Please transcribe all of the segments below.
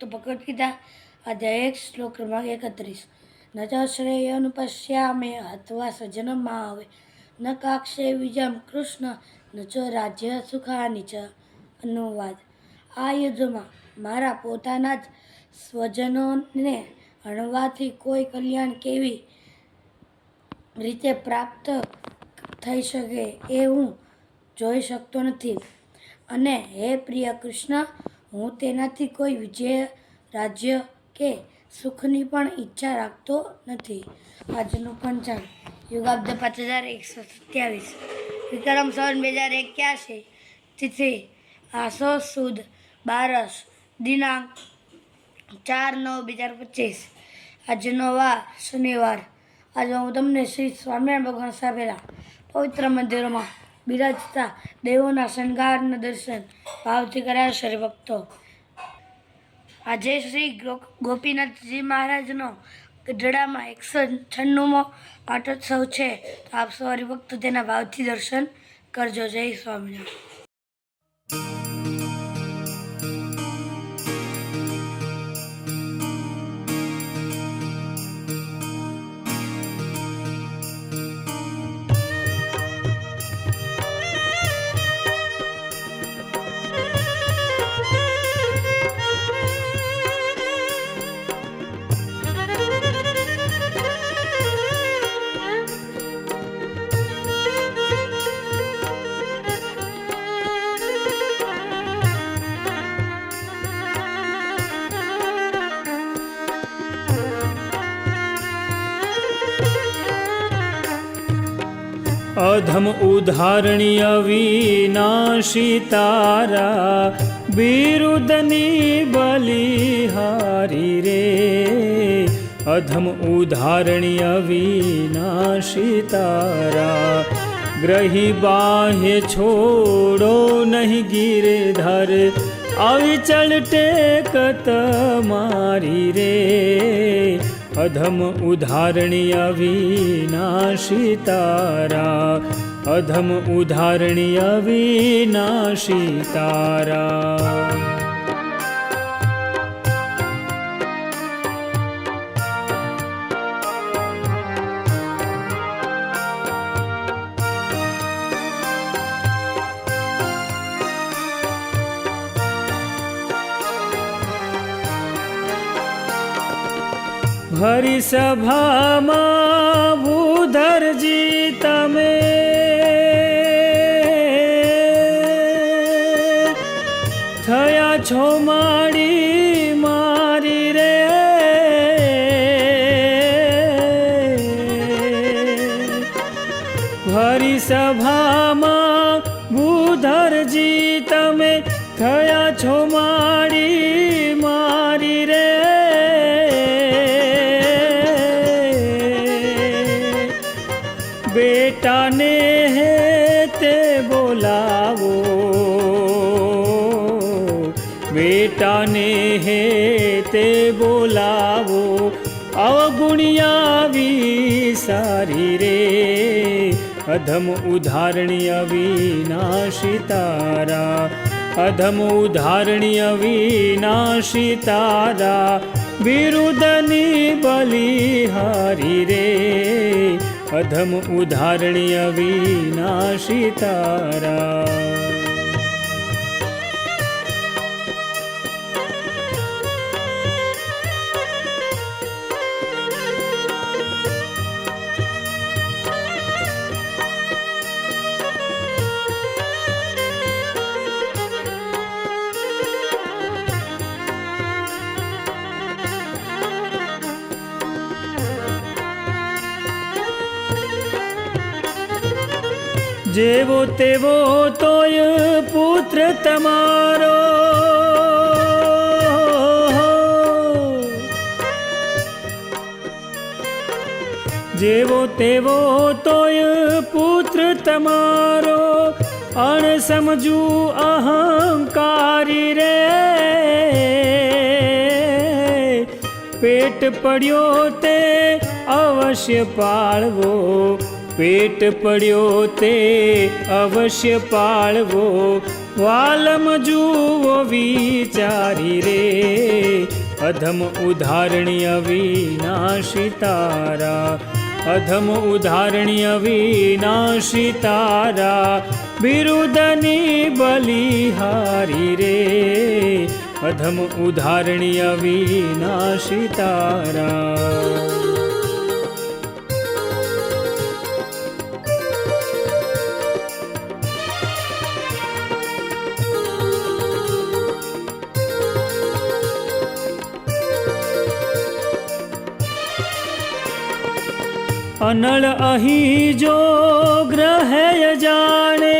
ગીતા અધ્યાય એક, શ્લોક ક્રમાંક એકત્રીસ. ન ચ શ્રેયનુપશ્યામે અથવા સજનમાં આવે. ન કાક્ષે વિજમ કૃષ્ણ, ન ચ રાજ્ય સુખાની ચ. અનુવાદ. આ યુદ્ધમાં મારા પોતાના જ સ્વજનોને હણવાથી કોઈ કલ્યાણ કેવી રીતે પ્રાપ્ત થઈ શકે એ હું જોઈ શકતો નથી. અને હે પ્રિય કૃષ્ણ હું તેનાથી કોઈ વિજય, રાજ્ય કે સુખની પણ ઈચ્છા રાખતો નથી. આજનું પંચાંગ. યુગાબ્દ પાંચ હજાર એકસો સત્યાવીસ. વિક્રમ સન બે હજાર એક્યાસી. તિથિ આસો સુદ બારસ. દિનાંક ચાર નવ બે હજાર પચીસ. આજનો વાર શનિવાર. આજે હું તમને શ્રી સ્વામિનારાયણ ભગવાન સ્થાપેલા પવિત્ર મંદિરોમાં બિરાજતા દેવોના શણગારના દર્શન ભાવથી કર્યા છે ભક્તો આજે શ્રી ગોપીનાથજી મહારાજનો ગઢડામાં એકસો છન્નુંમો પાટોત્સવ છે. તો આપ સૌ હરિભક્તો તેના ભાવથી દર્શન કરજો. જય સ્વામિનારાયણ. અધમ ઉદાહરણીય વિનાશી તારા બિરુદની બલિહારી રે અધમ ઉદાહરણીય વિનાશી તારા ગ્રહી બાહ્ય છોડો નહીં ગિરધર અવિચળ ટેકત મારી રે અધમ उदाहरणीय વિનાશી તારા અધમ उदाहरणीय વિનાશી તારા હરિ સભામાં ભૂધરજી તમે. તે બોલાવો. અવગુણિયા સારી રે. અધમ ઉદાહરણીય અવિનાશી તારા. અધમ ઉદાહરણીય અવિનાશી તારા. બિરુદની બલિહારી રે. અધમ ઉદાહરણીય અવિનાશી તારા. જેવો તેવો તોય પુત્ર તમારો. જેવો તેવો તોય પુત્ર તમારો. અણ સમજું અહંકારી રે. પેટ પડ્યો તે અવશ્ય પાળવો. પેટ પડ્યો તે અવશ્ય પાળવો, વાલમ જુઓ વિચારી રે. અધમ ઉદાહરણીય વિનાશી તારા, અધમ ઉદાહરણીય વિનાશી તારા, બિરુદની બલિહારી રે. અધમ ઉદાહરણીય વિનાશી તારા. અનળ અહીં જો ગ્રહય જાણે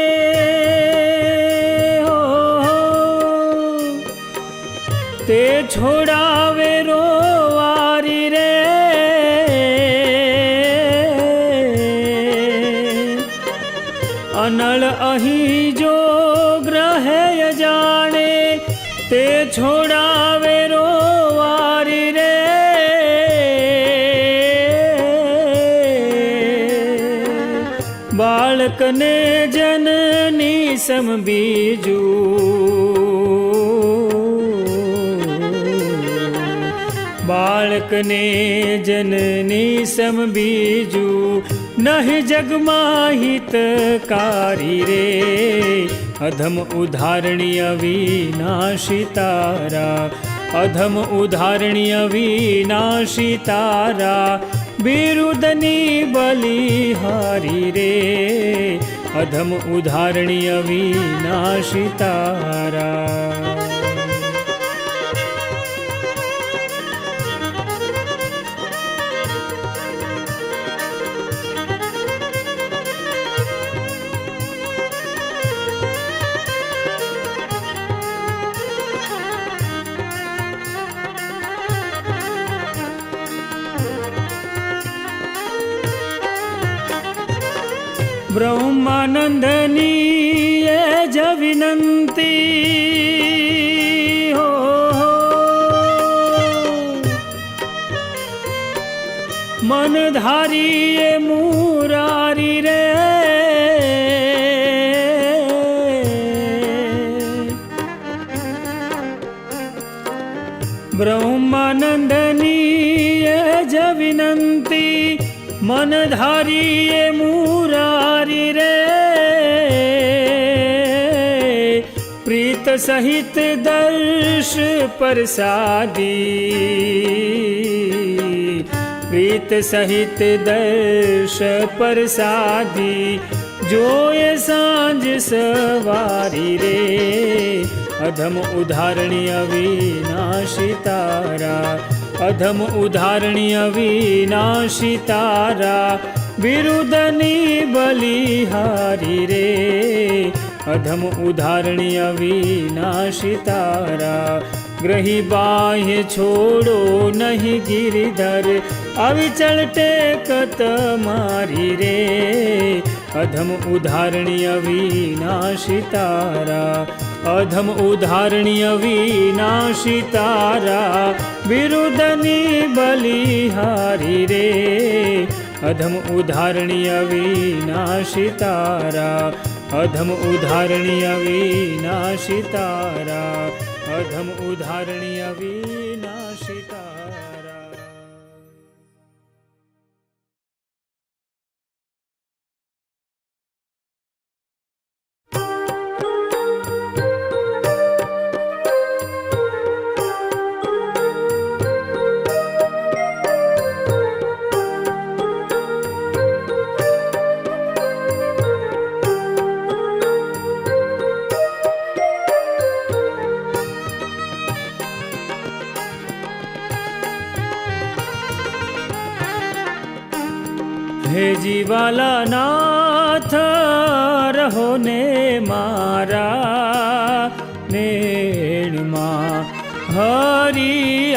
તે છોડાવે રોવારી રે. અનળ અહીં જો ગ્રહય જાણે, તે છોડાવે સમ બીજું બાળકને જનની સમ બીજું નહીં જગમાં હિતકારી રે અધમ ઉદાહરણીય વિનાશી તારા અધમ ઉદાહરણીય વિનાશી તારા બિરુદની બલિહારી રે અધમ ઉદાહરણીય વિનાશી બ્રહ્માનંદની એ જ વિનંતી. હો મનધારી એ મુરારી રે. બ્રહ્માનંદની એ જ વિનંતી. મનધારી એ મુરારી રે. પ્રીત સહિત દર્શ પરસાદી. પ્રીત સહિત દર્શ પરસાદી. જોય સાંજ સવારી રે. અધમ ઉદાહરણીય વિનાશી તારા. અધમ ઉદાહરણીય વિનાશી તારા. વિરુદ્ધની બલિહારી રે અધમ ઉદાહરણીય વિનાશી તારા ગ્રહી બાહ્ય છોડો નહીં ગિરિધર અવિચળ ટેકત મારી રે અધમ ઉદાહરણીય વિનાશી તારા અધમ ઉદાહરણીય વિનાશી તારા વિરુદ્ધની બલિહારી રે અધમ ઉદાહરણીય વિનાશી તારા અધમ ઉદાહરણીય વિનાશી તારા અધમ ઉદાહરણીય વિનાશી હે જીવાલા નાથ રહો ને મારા નેણમાં હરી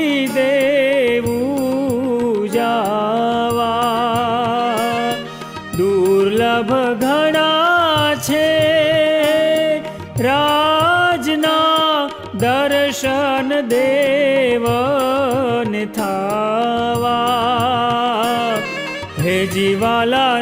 દર્શન દેવન થાવા. હે જીવાલા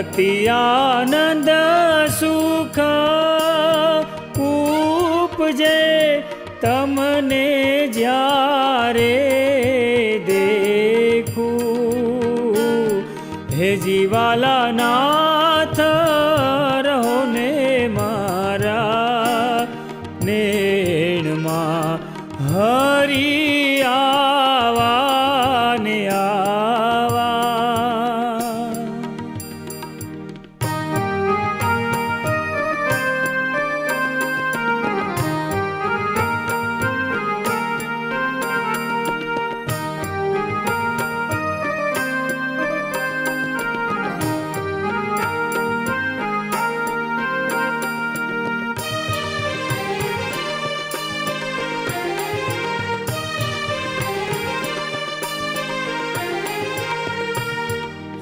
અતિ આનંદ સુખ ઉપજે તમને જ્યારે દેખું. હે જીવાલા નાથ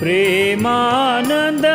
प्रेमानन्द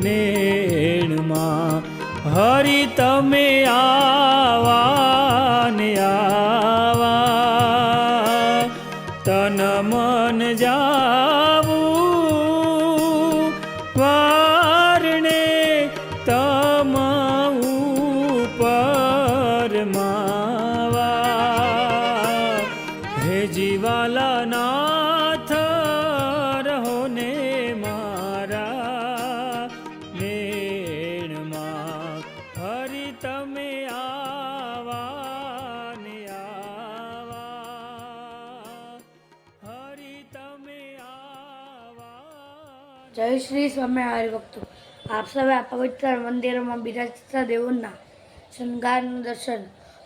નેણમાં. હરિ તમે આવા જય શ્રી સ્વામિનારાયણ ભક્તો. આપ સૌએ આ પવિત્ર મંદિરોમાં બિરાજતા દેવોના શણગારનું દર્શન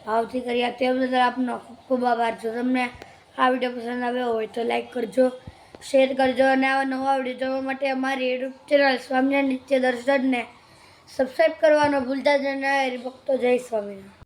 ભાવથી કર્યા તે બદલ આપનો ખૂબ ખૂબ આભાર. જો તમને આ વીડિયો પસંદ આવ્યો હોય તો લાઈક કરજો, શેર કરજો અને આવા નવા વીડિયો જોવા માટે અમારી યુટ્યુબ ચેનલ સ્વામિનારાયણ નિત્ય દર્શનને સબસ્ક્રાઈબ કરવાનો ભૂલતા જ નહીં. હરિભક્તો જય સ્વામિનારાયણ.